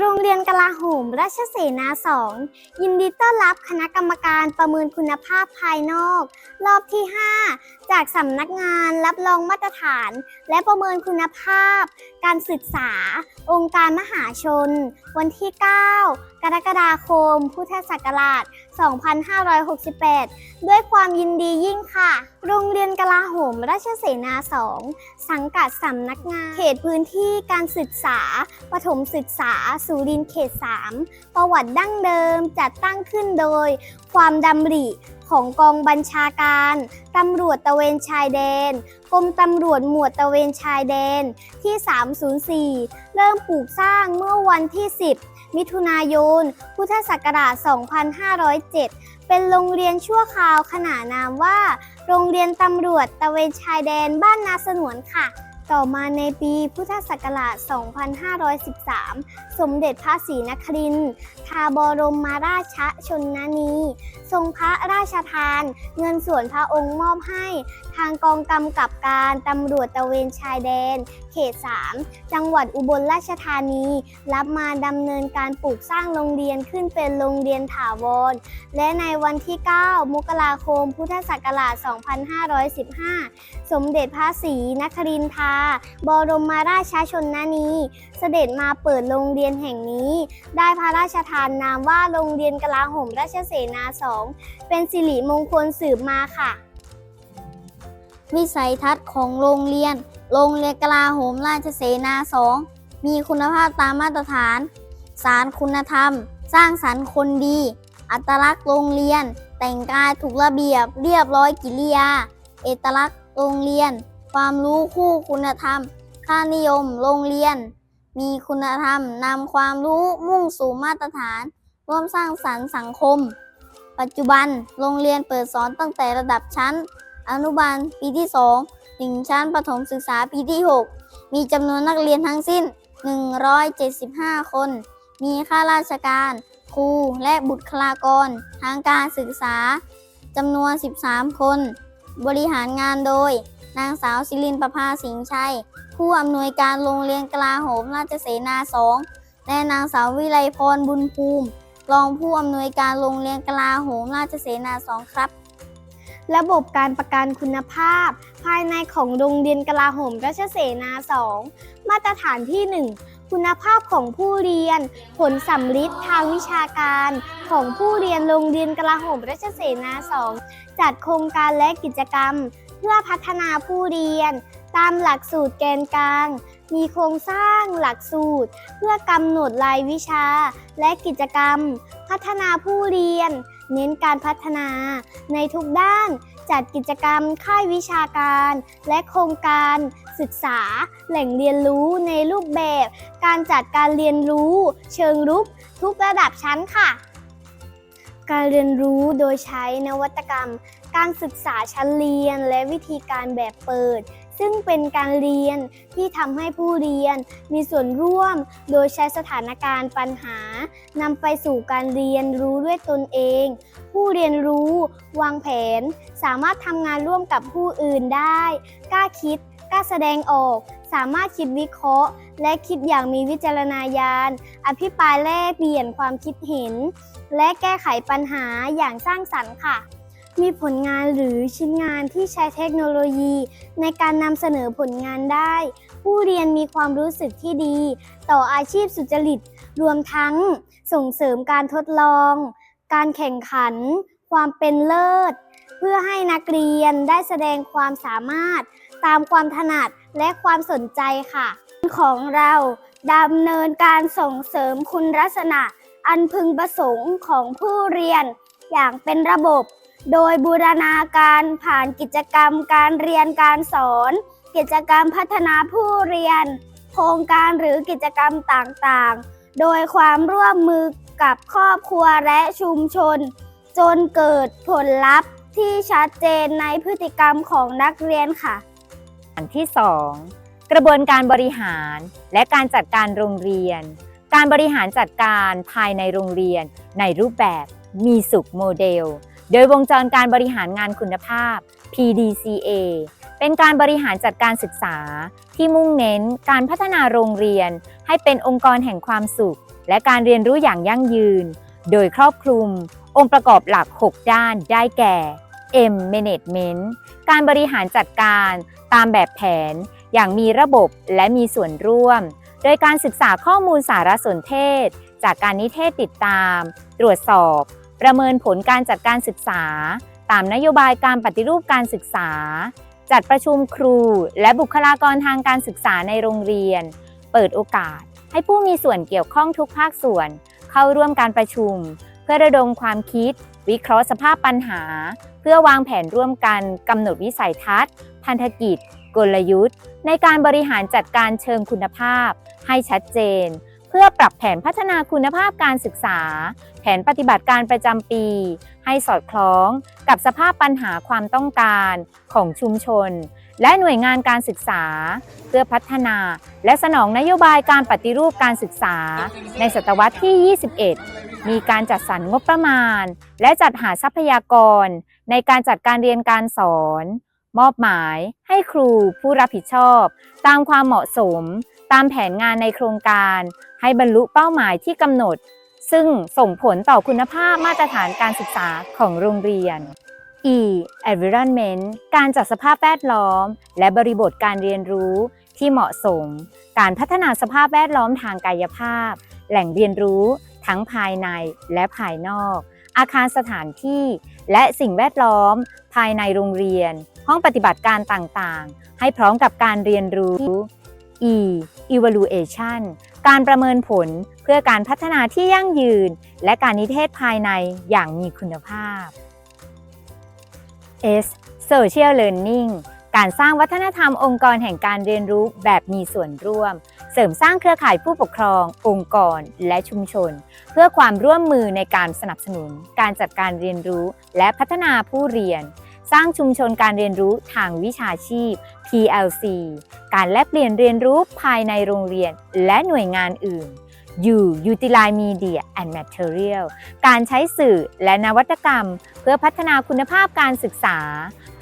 โรงเรียนกลาโหมราชเสนาสองยินดีต้อนรับคณะกรรมการประเมินคุณภาพภายนอกรอบที่ 5 จากสำนักงานรับรองมาตรฐาน และประเมินคุณภาพ การศึกษา องค์การมหาชน วันที่ 9 กรกฎาคม พุทธศักราช 2568 ด้วยความยินดียิ่งค่ะ โรงเรียนกลาโหมราชเสนาสองสังกัดสำนักงาน เขตพื้นที่การศึกษา ประถมศึกษาสุรินเขต 3 ประวัติดั้งเดิมจัดตั้งขึ้นโดย ความดำริของกองบัญชาการตำรวจตะเวนชายแดน กรมตำรวจหมวดตะเวนชายแดนที่ 304 เริ่มปลูกสร้างเมื่อวันที่ 10 มิถุนายน พุทธศักราช 2507 เป็นโรงเรียนชั่วคราวขนานนามว่า โรงเรียนตำรวจตะเวนชายแดนบ้านนาสนวนค่ะ ต่อมาในปีพุทธศักราช 2513 สมเด็จพระศรีนครินทร์ทาบรมราชชนนี ทรงพระราชทาน เงินส่วนพระองค์มอบให้ ทางกองกำกับการตำรวจตะเวนชายแดน เขต 3 จังหวัดอุบลราชธานี รับมาดำเนินการปลูกสร้างโรงเรียนขึ้นเป็นโรงเรียนถาวร และในวันที่ 9 มกราคม พุทธศักราช 2515 สมเด็จพระศรีนครินทราบรมราชชนนี เสด็จมาเปิดโรงเรียนแห่งนี้ ได้พระราชทานนามว่าโรงเรียนกลาโหมราชเสนาสอง เป็นสิริมงคลสืบมาค่ะ วิสัยทัศน์ของโรงเรียน โรงเรียนกลาโหมราชเสนาสอง มีคุณภาพตามมาตรฐาน สารคุณธรรม สร้างสรรค์คนดี อัตลักษณ์โรงเรียน แต่งกายถูกระเบียบเรียบร้อยกิริยา เอกลักษณ์โรงเรียน ความรู้คู่คุณธรรม ค่านิยม โรงเรียน มีคุณธรรมนำความรู้มุ่งสู่มาตรฐาน ร่วมสร้างสรรค์สังคม ปัจจุบันโรงเรียนเปิดสอนตั้งแต่ระดับชั้น อนุบาลปีที่ 2 ถึงชั้นประถมศึกษาปีที่ 6 มีจำนวนนักเรียนทั้งสิ้น 175 คน มีข้าราชการ ครูและบุคลากร ทางการศึกษาจำนวน 13 คน บริหารงานโดย นางสาวศิรินประภาสิงห์ชัย ผู้อำนวยการโรงเรียนกลาโหมราชเสนาสองและนางสาววิไลพรบุญภูมิ รองผู้อำนวยการโรงเรียนกลาโหมราชเสนาสองครับ ระบบการประกันคุณภาพ ภายในของโรงเรียนกลาโหมราชเสนา2มาตรฐานที่ 1คุณภาพของผู้เรียน ผลสำลิดทางวิชาการของผู้เรียนโรงเรียนกลาโหมราชเสนา2จัดโครงการและกิจกรรม เพื่อพัฒนาผู้เรียน ตามหลักสูตรแกนกลาง มีโครงสร้างหลักสูตร เพื่อกำหนดรายวิชา และกิจกรรม พัฒนาผู้เรียน เน้นการพัฒนา ในทุกด้านจัดกิจกรรมค่ายวิชาการ และโครงการศึกษา แหล่งเรียนรู้ในรูปแบบ การจัดการเรียนรู้ เชิงรุกทุกระดับชั้นค่ะ การเรียนรู้โดยใช้นวัตกรรม การศึกษาชั้นเรียนและวิธีการแบบเปิด ซึ่งเป็นการเรียนที่ทำให้ผู้เรียนมีส่วนร่วมโดยใช้สถานการณ์ปัญหานำไปสู่การเรียนรู้ด้วยตนเอง ผู้เรียนรู้วางแผน สามารถทำงานร่วมกับผู้อื่นได้ กล้าคิด กล้าแสดงออก สามารถคิดวิเคราะห์ และคิดอย่างมีวิจารณญาณ อภิปรายแลกเปลี่ยนความคิดเห็น และแก้ไขปัญหาอย่างสร้างสรรค์ค่ะ มีผลงานหรือชิ้นงานที่ใช้เทคโนโลยี ในการนำเสนอผลงานได้ ผู้เรียนมีความรู้สึกที่ดี ต่ออาชีพสุจริต รวมทั้งส่งเสริมการทดลอง การแข่งขัน ความเป็นเลิศ เพื่อให้นักเรียนได้แสดงความสามารถตามความถนัด และความสนใจค่ะ ของเราดำเนินการส่งเสริมคุณลักษณะ อันพึงประสงค์ของผู้เรียน อย่างเป็นระบบ โดยบูรณาการผ่านกิจกรรมการเรียนการสอน กิจกรรมพัฒนาผู้เรียน โครงการหรือกิจกรรมต่างๆ โดยความร่วมมือกับครอบครัวและชุมชน จนเกิดผลลัพธ์ที่ชัดเจนในพฤติกรรมของนักเรียนค่ะ อันที่ 2 กระบวนการบริหารและการจัดการโรงเรียน การบริหารจัดการภายในโรงเรียน ในรูปแบบมีสุขโมเดล โดยวงจรการบริหารงานคุณภาพ PDCA เป็นการบริหารจัดการศึกษา ที่มุ่งเน้นการพัฒนาโรงเรียน ให้เป็นองค์กรแห่งความสุข และการเรียนรู้อย่างยั่งยืน โดยครอบคลุม องค์ประกอบหลัก 6 ด้านได้แก่ M Management การบริหารจัดการตามแบบแผน อย่างมีระบบและมีส่วนร่วม โดยการศึกษาข้อมูลสารสนเทศ จากการนิเทศติดตาม ตรวจสอบ ประเมินผลการจัดการศึกษา ตามนโยบายการปฏิรูปการศึกษา จัดประชุมครูและบุคลากรทางการศึกษาในโรงเรียน เปิดโอกาสให้ผู้มีส่วนเกี่ยวข้องทุกภาคส่วน เข้าร่วมการประชุม เพื่อระดมความคิด วิเคราะห์สภาพปัญหา เพื่อวางแผนร่วมกันกำหนดวิสัยทัศน์ พันธกิจ กลยุทธ์ ในการบริหารจัดการเชิงคุณภาพ ให้ชัดเจน เพื่อปรับแผนพัฒนาคุณภาพการศึกษา แผนปฏิบัติการประจำปี ให้สอดคล้องกับสภาพปัญหาความต้องการของชุมชน และหน่วยงานการศึกษา เพื่อพัฒนาและสนองนโยบายการปฏิรูปการศึกษา ในศตวรรษที่ 21 มีการจัดสรรงบประมาณ และจัดหาทรัพยากร ในการจัดการเรียนการสอน มอบหมายให้ครูผู้รับผิดชอบ ตามความเหมาะสม ตามแผนงานในโครงการ ให้บรรลุเป้าหมายที่กำหนด ซึ่งส่งผลต่อคุณภาพมาตรฐานการศึกษาของโรงเรียน E environment การจัดสภาพแวดล้อม และบริบทการเรียนรู้ที่เหมาะสม การพัฒนาสภาพแวดล้อมทางกายภาพ แหล่งเรียนรู้ ทั้งภายในและภายนอก อาคารสถานที่ และสิ่งแวดล้อม ภายในโรงเรียน ห้องปฏิบัติการต่างๆ ให้พร้อมกับการเรียนรู้ E evaluation การประเมินผลเพื่อการพัฒนาที่ยั่งยืน และการนิเทศภายในอย่างมีคุณภาพ S social learning การสร้างวัฒนธรรมองค์กรแห่งการเรียนรู้แบบมีส่วนร่วม เสริมสร้างเครือข่ายผู้ปกครอง องค์กร และชุมชน เพื่อความร่วมมือในการสนับสนุน การจัดการเรียนรู้ และพัฒนาผู้เรียน สร้างชุมชนการเรียนรู้ทางวิชาชีพ PLC การแลกเปลี่ยนเรียนรู้ภายในโรงเรียน และหน่วยงานอื่น U Utilize Media and Material การใช้สื่อและนวัตกรรม เพื่อพัฒนาคุณภาพการศึกษา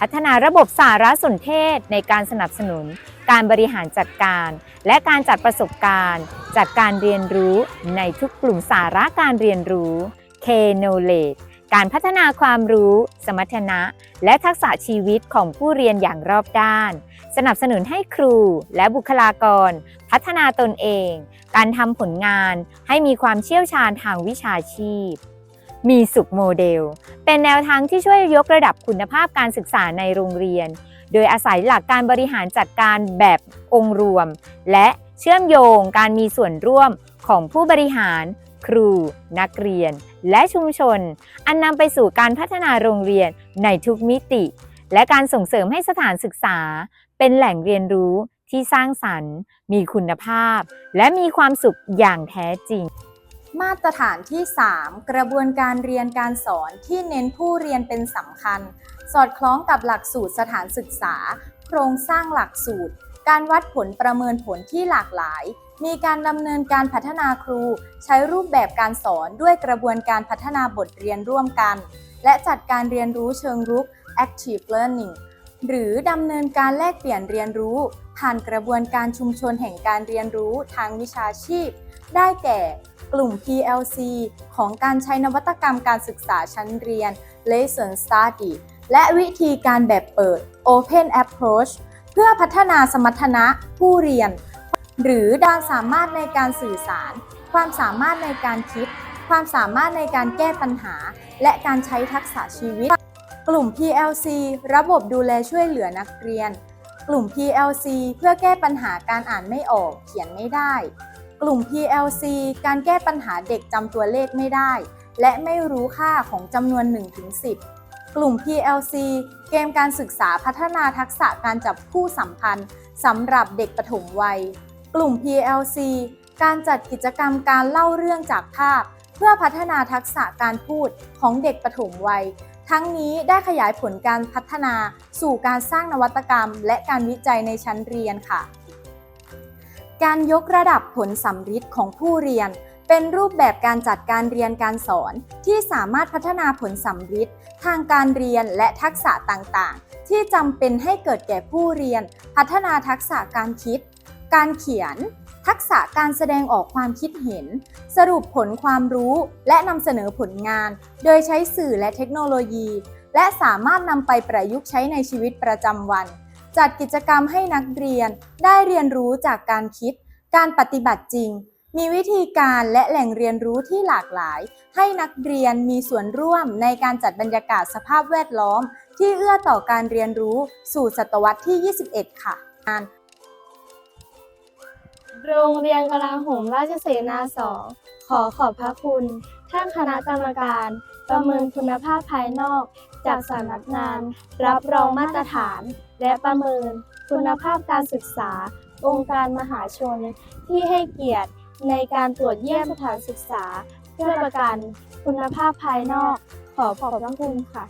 พัฒนาระบบสารสนเทศในการสนับสนุน การบริหารจัดการ และการจัดประสบการณ์ จากการเรียนรู้ในทุกกลุ่มสาระการเรียนรู้ K Knowledge การพัฒนาความรู้ สมรรถนะ และทักษะชีวิตของผู้เรียนอย่างรอบด้าน สนับสนุนให้ครูและบุคลากร พัฒนาตนเอง การทำผลงานให้มีความเชี่ยวชาญทางวิชาชีพ มีสุขโมเดล เป็นแนวทางที่ช่วยยกระดับคุณภาพการศึกษาในโรงเรียน โดยอาศัยหลักการบริหารจัดการแบบองค์รวม และเชื่อมโยงการมีส่วนร่วมของผู้บริหาร ครู นักเรียน และชุมชน อันนำไปสู่การพัฒนาโรงเรียนในทุกมิติ และการส่งเสริมให้สถานศึกษา เป็นแหล่งเรียนรู้ที่สร้างสรรค์ มีคุณภาพ และมีความสุขอย่างแท้จริง มาตรฐานที่ 3 กระบวนการเรียนการสอนที่เน้นผู้เรียนเป็นสำคัญ สอดคล้องกับหลักสูตรสถานศึกษา โครงสร้างหลักสูตร การวัดผลประเมินผลที่หลากหลาย มีการดำเนินการพัฒนาครู ใช้รูปแบบการสอนด้วยกระบวนการพัฒนาบทเรียนร่วมกัน และจัดการเรียนรู้เชิงรุก active learning หรือดำเนินการแลกเปลี่ยนเรียนรู้ ผ่านกระบวนการชุมชนแห่งการเรียนรู้ทางวิชาชีพ ได้แก่ กลุ่ม PLC ของการใช้นวัตกรรมการศึกษาชั้นเรียน Lesson Study และวิธีการแบบเปิด Open Approach เพื่อพัฒนาสมรรถนะผู้เรียน หรือด้านสามารถในการสื่อสาร ความสามารถในการคิด ความสามารถในการแก้ปัญหา และการใช้ทักษะชีวิต กลุ่ม PLC ระบบดูแลช่วยเหลือนักเรียน กลุ่ม PLC เพื่อแก้ปัญหาการอ่านไม่ออก เขียนไม่ได้ กลุ่ม PLC การแก้ปัญหาเด็กจำตัวเลขไม่ได้ และไม่รู้ค่าของจำนวน 1-10 กลุ่ม PLC เกมการศึกษาพัฒนาทักษะการจับคู่สัมพันธ์สำหรับเด็กปฐมวัย กลุ่ม PLC การจัดกิจกรรมการเล่าเรื่องจากภาพ เพื่อพัฒนาทักษะการพูดของเด็กปฐมวัย ทั้งนี้ได้ขยายผลการพัฒนาสู่การสร้างนวัตกรรม และการวิจัยในชั้นเรียนค่ะ การยกระดับผลสัมฤทธิ์ของผู้เรียน เป็นรูปแบบการจัดการเรียนการสอน ที่สามารถพัฒนาผลสัมฤทธิ์ทางการเรียนและทักษะต่างๆ ที่จำเป็นให้เกิดแก่ผู้เรียน พัฒนาทักษะการคิด การเขียน ทักษะการแสดงออกความคิดเห็น สรุปผลความรู้และนำเสนอผลงาน โดยใช้สื่อและเทคโนโลยี และสามารถนำไปประยุกต์ใช้ในชีวิตประจำวัน จัดกิจกรรมให้นักเรียนได้เรียนรู้จากการคิด การปฏิบัติจริง มีวิธีการและแหล่งเรียนรู้ที่หลากหลาย ให้นักเรียนมีส่วนร่วมในการจัดบรรยากาศสภาพแวดล้อม ที่เอื้อต่อการเรียนรู้สู่ศตวรรษที่ 21 ค่ะโรงเรียนกลาโหมราชเสนาสองขอขอบพระคุณ ท่านคณะกรรมการ ประเมินคุณภาพภายนอก จากสำนักงาน รับรองมาตรฐาน และประเมิน คุณภาพการศึกษา องค์การมหาชน ที่ให้เกียรติในการตรวจเยี่ยมสถานศึกษา เพื่อประกัน คุณภาพภายนอก ขอขอบพระคุณค่ะ